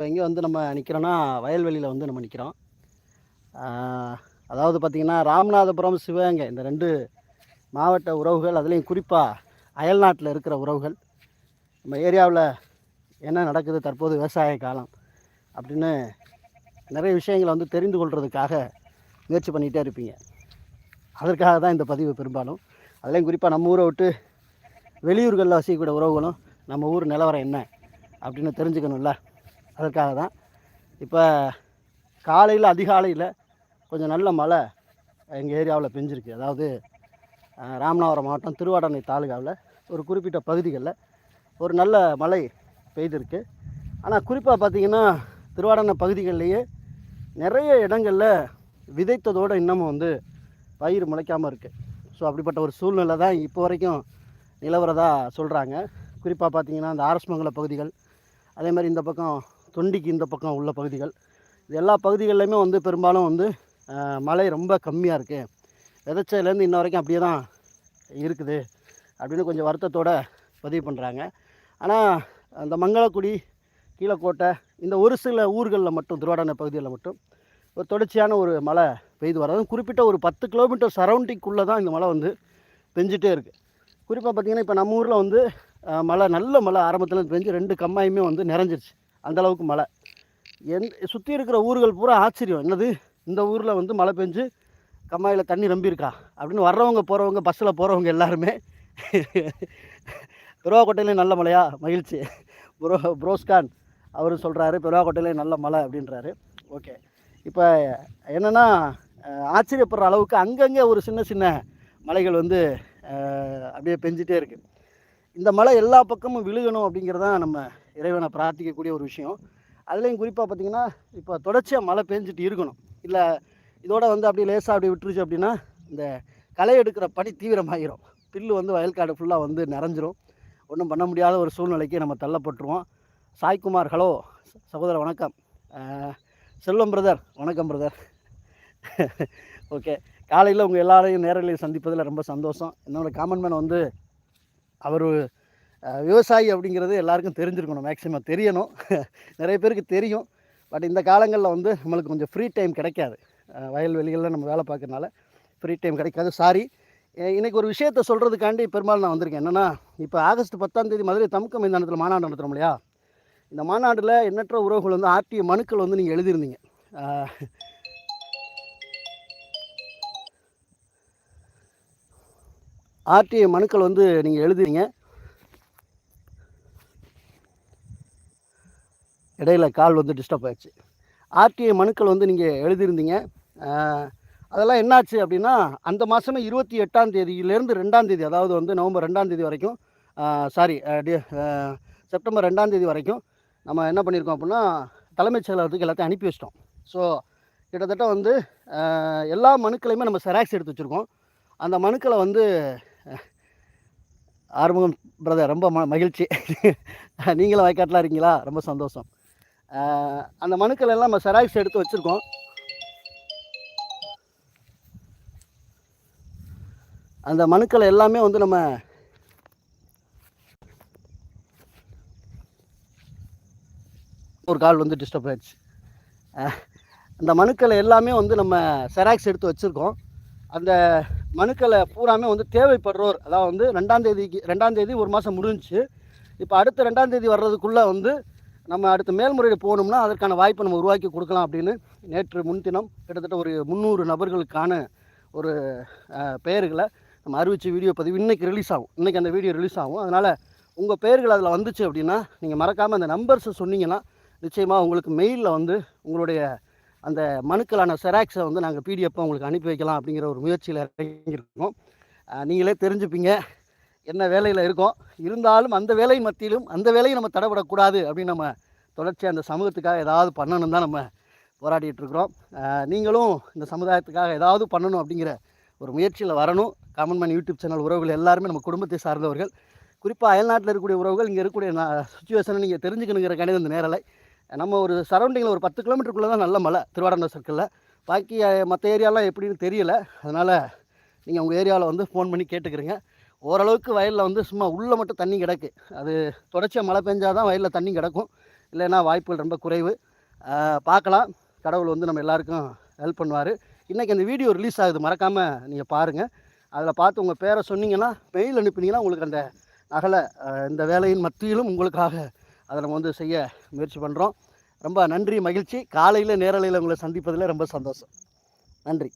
இப்போ எங்கே வந்து நம்ம நிற்கிறோன்னா வயல்வெளியில் வந்து நம்ம நிற்கிறோம் அதாவது பார்த்திங்கன்னா ராமநாதபுரம் சிவகங்கை இந்த ரெண்டு மாவட்ட உறவுகள் அதுலேயும் குறிப்பாக அயல்நாட்டில் இருக்கிற உறவுகள். நம்ம ஏரியாவில் என்ன நடக்குது தற்போது விவசாய காலம் அப்படின்னு நிறைய விஷயங்களை வந்து தெரிந்து கொள்கிறதுக்காக முயற்சி பண்ணிகிட்டே இருப்பீங்க. அதற்காக தான் இந்த பதிவு பெரும்பாலும். அதுலேயும் குறிப்பாக நம்ம ஊரை விட்டு வெளியூர்களில் வசிக்கக்கூடிய உறவுகளும் நம்ம ஊர் நிலவரம் என்ன அப்படின்னு தெரிஞ்சுக்கணும்ல? அதற்காக தான் இப்போ காலையில் அதிகாலையில் கொஞ்சம் நல்ல மழை எங்கள் ஏரியாவில் பெஞ்சிருக்கு. அதாவது ராமநாதபுரம் மாவட்டம் திருவாடனை தாலுகாவில் ஒரு குறிப்பிட்ட பகுதிகளில் ஒரு நல்ல மழை பெய்திருக்கு. ஆனால் குறிப்பாக பார்த்திங்கன்னா திருவாடனை பகுதிகள்லேயே நிறைய இடங்களில் விதைத்ததோடு இன்னமும் வந்து பயிர் முளைக்காமல் இருக்குது ஸோ அப்படிப்பட்ட ஒரு சூழ்நிலை தான் இப்போ வரைக்கும் நிலவரதாக சொல்கிறாங்க குறிப்பாக பார்த்திங்கன்னா இந்த ஆரஸ்மங்கல பகுதிகள் அதே மாதிரி இந்த பக்கம் தொண்டிக்கு இந்த பக்கம் உள்ள பகுதிகள். இது எல்லா பகுதிகள்லையுமே வந்து பெரும்பாலும் வந்து மழை ரொம்ப கம்மியாக இருக்குது விதைச்சதுலேருந்து இன்ன வரைக்கும் அப்படியே தான் இருக்குது அப்படின்னு கொஞ்சம் வருத்தத்தோட பதிவு பண்ணுறாங்க ஆனால் அந்த மங்களக்குடி கீழக்கோட்டை இந்த ஒரு சில ஊர்களில் மட்டும் திருவாடான பகுதிகளில் மட்டும் ஒரு தொடர்ச்சியான ஒரு மழை பெய்து வரும் குறிப்பிட்ட ஒரு பத்து கிலோமீட்டர் சரௌண்டிங்குள்ளே தான் இந்த மழை வந்து பெஞ்சிட்டே இருக்குது குறிப்பாக பார்த்திங்கன்னா இப்போ நம்ம ஊரில் வந்து மழை நல்ல மழை ஆரம்பத்தில் பெஞ்சு ரெண்டு கம்மாயுமே வந்து நிறைஞ்சிருச்சு. அந்த அளவுக்கு மழை. எந் சுற்றி இருக்கிற ஊர்கள் பூரா ஆச்சரியம். என்னது? இந்த ஊரில் வந்து மழை பெஞ்சு கம்மாயில் தண்ணி நம்பியிருக்கா அப்படின்னு வர்றவங்க போகிறவங்க பஸ்ஸில் போகிறவங்க எல்லாருமே பெருவாக்கோட்டையிலையும் நல்ல மழையா? மகிழ்ச்சி. ப்ரோ ப்ரோஸ்கான் அவர் சொல்கிறாரு பெருவாக்கோட்டையிலையும் நல்ல மழை அப்படின்றாரு. ஓகே. இப்போ என்னென்னா ஆச்சரியப்படுற அளவுக்கு அங்கங்கே ஒரு சின்ன சின்ன மலைகள் வந்து அப்படியே பெஞ்சிட்டே இருக்குது இந்த மழை எல்லா பக்கமும் விழுகணும் அப்படிங்கிறதான் நம்ம இறைவனை பிரார்த்திக்கக்கூடிய ஒரு விஷயம். அதுலேயும் குறிப்பாக பார்த்திங்கன்னா இப்போ தொடர்ச்சியாக மழை பெஞ்சிட்டு இருக்கணும். இல்லை இதோட வந்து அப்படியே லேசாக அப்படி விட்டுருச்சு அப்படின்னா இந்த களை எடுக்கிற பணி தீவிரமாகிடும் பில்லு வந்து வயல்காடு ஃபுல்லாக வந்து நிறைஞ்சிரும். ஒன்றும் பண்ண முடியாத ஒரு சூழ்நிலைக்கு நம்ம தள்ளப்பட்டுருவோம். சாய்குமார் ஹலோ சகோதரர் வணக்கம். செல்வம் பிரதர் வணக்கம் பிரதர் ஓகே. காலையில் உங்கள் எல்லாரையும் நேரலையும் சந்திப்பதில் ரொம்ப சந்தோஷம். என்னோடய காமன் மேன் வந்து அவர் விவசாயி அப்படிங்கிறது எல்லாருக்கும் தெரிஞ்சிருக்கணும் மேக்ஸிமம் தெரியணும். நிறைய பேருக்கு தெரியும். பட் இந்த காலங்களில் வந்து நம்மளுக்கு கொஞ்சம் ஃப்ரீ டைம் கிடைக்காது. வயல்வெளிகளில் நம்ம வேலை பார்க்கறனால ஃப்ரீ டைம் கிடைக்காது. சாரி இன்றைக்கி ஒரு விஷயத்தை சொல்கிறதுக்காண்டி பெரும்பாலும் நான் வந்திருக்கேன். என்னென்னா இப்போ ஆகஸ்ட் பத்தாம் தேதி மதுரை தமுக்க மைதானத்தில் மாநாடு நடத்துகிறோம் இல்லையா? இந்த மாநாட்டில் எண்ணற்ற உறவுகள் வந்து ஆர்டிஓ மனுக்கள் வந்து நீங்கள் எழுதியிருந்தீங்க. அஹ் ஆர்டிஐ மனுக்கள் வந்து நீங்கள் எழுதுறீங்க இடையில கால் வந்து டிஸ்டர்ப் ஆயிடுச்சு. ஆர்டிஐ மனுக்கள் வந்து நீங்கள் எழுதியிருந்தீங்க. அதெல்லாம் என்னாச்சு அப்படின்னா அந்த மாதமே இருபத்தி எட்டாம் தேதியிலேருந்து ரெண்டாம் தேதி அதாவது வந்து நவம்பர் ரெண்டாம் தேதி வரைக்கும் சாரி செப்டம்பர் ரெண்டாம் தேதி வரைக்கும் நம்ம என்ன பண்ணியிருக்கோம் அப்படின்னா தலைமைச் செயலகத்துக்கு எல்லாத்தையும் அனுப்பி வச்சிட்டோம். ஸோ கிட்டத்தட்ட வந்து எல்லா மனுக்களையுமே நம்ம செராக்ஸ் எடுத்து வச்சுருக்கோம். அந்த மனுக்களை வந்து ஆறுமுகம் பிரதர் ரொம்ப ம மகிழ்ச்சி. நீங்களும் வயக்காட்டில் இருக்கீங்களா? ரொம்ப சந்தோஷம். அந்த மனுக்கள் எல்லாம் நம்ம செராக்ஸ் எடுத்து வச்சுருக்கோம். அந்த மனுக்களை எல்லாமே வந்து நம்ம ஒரு கால் வந்து டிஸ்டர்ப் ஆயிடுச்சு. அந்த மனுக்களை எல்லாமே வந்து நம்ம செராக்ஸ் எடுத்து வச்சுருக்கோம். அந்த மனுக்களை பூராமே வந்து தேவைப்படுறோர் அதாவது வந்து ரெண்டாம் தேதிக்கு ரெண்டாம் தேதி ஒரு மாதம் முடிஞ்சுச்சு. இப்போ அடுத்த ரெண்டாம் தேதி வர்றதுக்குள்ளே வந்து நம்ம அடுத்த மேல்முறையீடு போகணும்னா அதற்கான வாய்ப்பை நம்ம உருவாக்கி கொடுக்கலாம் அப்படின்னு நேற்று முன்தினம் கிட்டத்தட்ட ஒரு முந்நூறு நபர்களுக்கான ஒரு பெயர்களை நம்ம அறிவித்து வீடியோ பதிவு இன்றைக்கி ரிலீஸ் ஆகும். இன்றைக்கி அந்த வீடியோ ரிலீஸ் ஆகும். அதனால் உங்கள் பெயர்கள் அதில் வந்துச்சு அப்படின்னா நீங்கள் மறக்காமல் அந்த நம்பர்ஸை சொன்னீங்கன்னா நிச்சயமாக உங்களுக்கு மெயிலில் வந்து உங்களுடைய அந்த மனுக்களான செராக்ஸை வந்து நாங்கள் பிடிஎஃப்பாக உங்களுக்கு அனுப்பி வைக்கலாம் அப்படிங்கிற ஒரு முயற்சியில் இறங்கியிருக்கோம். நீங்களே தெரிஞ்சுப்பீங்க. என்ன வேலையில் இருக்கோம்? இருந்தாலும் அந்த வேலை மத்தியிலும் அந்த வேலையை நம்ம தடைபடக்கூடாது அப்படின்னு நம்ம தொடர்ச்சியாக அந்த சமூகத்துக்காக ஏதாவது பண்ணணும் தான் நம்ம போராடிட்டு இருக்கிறோம். நீங்களும் இந்த சமுதாயத்துக்காக ஏதாவது பண்ணணும் அப்படிங்கிற ஒரு முயற்சியில் வரணும். காமன் மேன் யூடியூப் சேனல் உறவுகள் எல்லாருமே நம்ம குடும்பத்தை சார்ந்தவர்கள். குறிப்பாக அயல்நாட்டில் இருக்கக்கூடிய உறவுகள் இங்கே இருக்கக்கூடிய சுச்சுவேஷனை நீங்கள் தெரிஞ்சுக்கணுங்கிற கணித இந்த நேரலை. நம்ம ஒரு சரௌண்டிங்கில் ஒரு பத்து கிலோமீட்டருக்குள்ளே தான் நல்ல மலை திருவாரூர் சர்க்கிளில் பாக்கி மற்ற ஏரியாலாம் எப்படின்னு தெரியல. அதனால் நீங்கள் உங்கள் ஏரியாவில் வந்து ஃபோன் பண்ணி கேட்டுக்கிறீங்க. ஓரளவுக்கு வயலில் வந்து சும்மா உள்ளே மட்டும் தண்ணி கிடக்கு. அது தொடர்ச்சியாக மழை பெஞ்சால் தான் வயலில் தண்ணி கிடக்கும். இல்லைன்னா வாய்ப்புகள் ரொம்ப குறைவு. பார்க்கலாம். கடவுள் வந்து நம்ம எல்லாருக்கும் ஹெல்ப் பண்ணுவார். இன்றைக்கி அந்த வீடியோ ரிலீஸ் ஆகுது. மறக்காமல் நீங்கள் பாருங்கள் அதில் பார்த்து உங்கள் பேரை சொன்னீங்கன்னா மெயில் அனுப்புனீங்கன்னா உங்களுக்கு அந்த நகலை இந்த வேலையின் மத்தியிலும் உங்களுக்காக அதை நம்ம வந்து செய்ய முயற்சி பண்ணுறோம் ரொம்ப நன்றி மகிழ்ச்சி. காலையில் நேரலையில் உங்களை சந்திப்பதில் ரொம்ப சந்தோஷம். நன்றி.